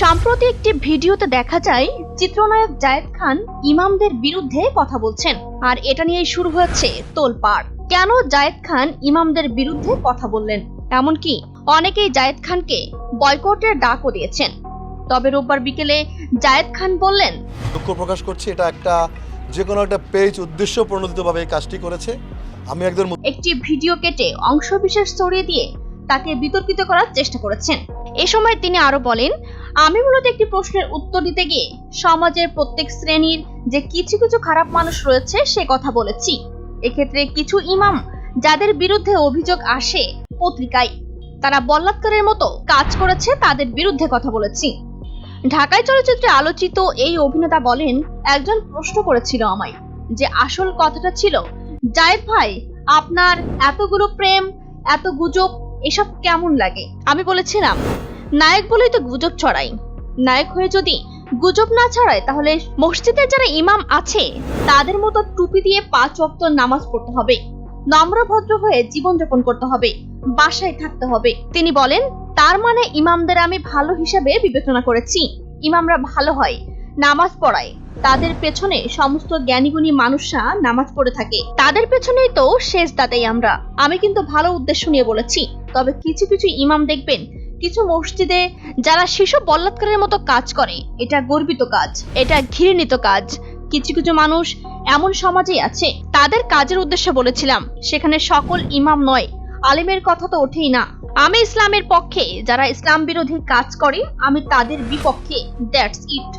সম্প্রতি একটি ভিডিওতে দেখা যায় চিত্রনায়ক জায়েদ খান ইমামদের বিরুদ্ধে কথা বলছেন। আর এটা নিয়েই শুরু হয়েছে তোলপাড়। কেন জায়েদ খান ইমামদের বিরুদ্ধে কথা বললেন? এমনকি অনেকেই জায়েদ খানকে বয়কটের ডাকও দিয়েছেন। তবে রোববার বিকেলে জায়েদ খান বললেন দুঃখ প্রকাশ করছি এটা একটা যে কোনো একটা পেজ উদ্দেশ্য প্রণোদিতভাবে এই কাজটি করেছে। আমি একজন একটি ভিডিও কেটে অংশবিশেষ ছড়িয়ে দিয়ে তাকে বিতর্কিত করার চেষ্টা করেছেন। এ সময় তিনি আরও বলেন, আমি মূলত একটি প্রশ্নের উত্তর দিতে গিয়ে সমাজের প্রত্যেক শ্রেণির যে কিছু কিছু খারাপ মানুষ রয়েছে সে কথা বলেছি। এক্ষেত্রে কিছু ইমাম যাদের বিরুদ্ধে অভিযোগ আসে পত্রিকায়, তারা বল্লাৎকারের মতো কাজ করেছে তাদের বিরুদ্ধে কথা বলেছি। ঢাকায় চলচ্চিত্রে আলোচিত এই অভিনেতা বলেন, একজন প্রশ্ন করেছিল আমায় যে আসল কথাটা ছিল জায়েদ ভাই, আপনার এতগুলো প্রেম, এত গুজব, এসব কেমন লাগে? আমি বলেছিলাম, নায়ক বলেই তো গুজব ছড়াই। নায়ক হয়ে যদি গুজব না ছড়ায়, তাহলে মসজিদের যারা ইমাম আছে, তাদের মতো টুপি দিয়ে পাঁচ ওয়াক্ত নামাজ পড়তে হবে। নম্রভদ্র হয়ে জীবনযাপন করতে হবে। বাসায় থাকতে হবে। তিনি বলেন, তার মানে ইমামদের আমি ভালো হিসাবে বিবেচনা করেছি। ইমামরা ভালো হয়, নামাজ পড়ায়। তাদের পেছনে সমস্ত জ্ঞানীগুণী মানুষরা নামাজ পড়ে থাকে। তাদের পেছনেই তো শেষ দাতেই আমরা। আমি কিন্তু ভালো উদ্দেশ্য নিয়ে বলেছি, তবে কিছু কিছু ইমাম দেখবেন, কিছু মসজিদে যারা শিশু বল্লাৎকারের মতো কাজ করে, এটা গর্বিত কাজ, এটা ঘৃণিত কাজ। কিছু কিছু মানুষ এমন সমাজেই আছে, তাদের কাজের উদ্দেশ্যে বলেছিলাম, সেখানে সকল ইমাম নয়, আলেমের কথা তো ওঠেই না। আমি ইসলামের পক্ষে, যারা ইসলাম বিরোধী কাজ করে, আমি তাদের বিপক্ষে দ্যাটস ইট